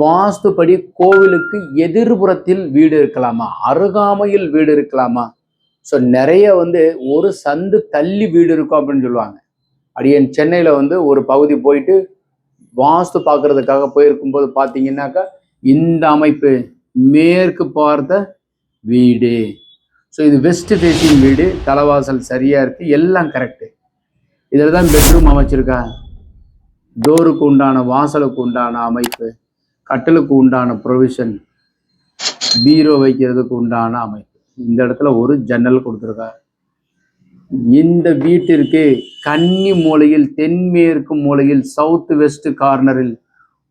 வாஸ்துப்படி கோவிலுக்கு எதிர்புறத்தில் வீடு இருக்கலாமா? அருகாமையில் வீடு இருக்கலாமா? ஸோ நிறைய வந்து ஒரு சந்து தள்ளி வீடு இருக்கும் அப்படின்னு சொல்லுவாங்க. அடியன் சென்னையில் வந்து ஒரு பகுதி போயிட்டு வாஸ்து பார்க்கறதுக்காக போயிருக்கும்போது பார்த்தீங்கன்னாக்கா இந்த அமைப்பு மேற்கு பார்த்த வீடு. ஸோ இது வெஸ்ட் ஃபேஸிங் வீடு. தலைவாசல் சரியாக இருக்குது எல்லாம் கரெக்டு இதில் தான் பெட்ரூம் அமைச்சிருக்கா டோருக்கு உண்டான வாசலுக்கு உண்டான அமைப்பு. கட்டலுக்கு உண்டான ப்ரொவிஷன் பீரோ வைக்கிறதுக்கு உண்டான அமைப்பு. இந்த இடத்துல ஒரு ஜன்னல் கொடுத்துருக்காரு. இந்த வீட்டிற்கு கன்னி மூலையில் தென்மேற்கு மூலையில் சவுத் வெஸ்ட் கார்னரில்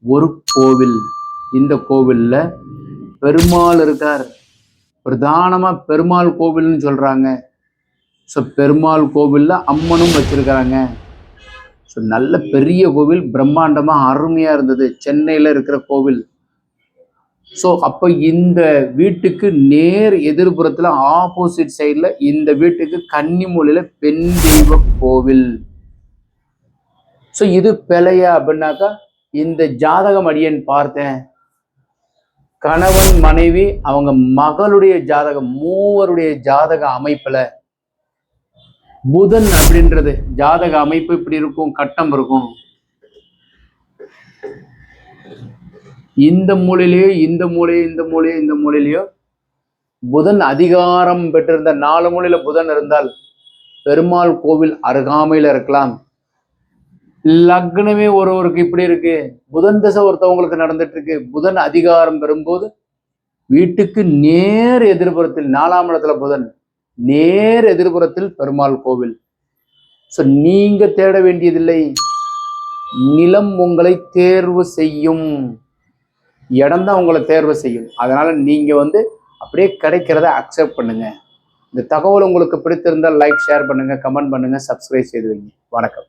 ஒரு கோவில். இந்த கோவிலில் பெருமாள் இருக்கார். பிரதானமாக பெருமாள் கோவில்னு சொல்கிறாங்க ஸோ பெருமாள் கோவிலில் அம்மனும் வச்சுருக்கிறாங்க ஸோ நல்ல பெரிய கோவில் பிரம்மாண்டமாக அருமையாக இருந்தது. சென்னையில் இருக்கிற கோவில். ஸோ அப்போ இந்த வீட்டுக்கு நேர் எதிர்புறத்தில் ஆப்போசிட் சைடில் இந்த வீட்டுக்கு கன்னிமூலையில பெண் தெய்வ கோவில். ஸோ இது பிழையா அப்படின்னாக்கா இந்த ஜாதகம் அடியன் பார்த்தேன். கணவன் மனைவி அவங்க மகளுடைய ஜாதகம் மூவருடைய ஜாதக அமைப்பில் புதன் அப்படின்றது ஜாதக அமைப்பு இப்படி இருக்கும் கட்டம் இருக்கும். இந்த மூலையிலேயோ இந்த மூலையோ இந்த மூலையோ இந்த மூலையிலேயோ புதன் அதிகாரம் பெற்றிருந்த நாலு மூலையில புதன் இருந்தால் பெருமாள் கோவில் அருகாமையில இருக்கலாம். லக்னமே ஒருவருக்கு இப்படி இருக்கு. புதன் தசை ஒருத்தவங்களுக்கு நடந்துட்டு இருக்கு புதன் அதிகாரம் பெறும்போது வீட்டுக்கு நேர் எதிர்புறத்தில் நாலாம் இடத்துல புதன். நேர் எதிர்புறத்தில் பெருமாள் கோவில். ஸோ நீங்க தேட வேண்டியதில்லை. நிலம் உங்களை தேர்வு செய்யும். இடம் தான் உங்களை தேர்வு செய்யும். அதனால நீங்க வந்து அப்படியே கிடைக்கிறத அக்செப்ட் பண்ணுங்க. இந்த தகவல் உங்களுக்கு பிடித்திருந்தால் லைக் ஷேர் பண்ணுங்க கமெண்ட் பண்ணுங்க சப்ஸ்கிரைப் செய்து வைங்க. வணக்கம்.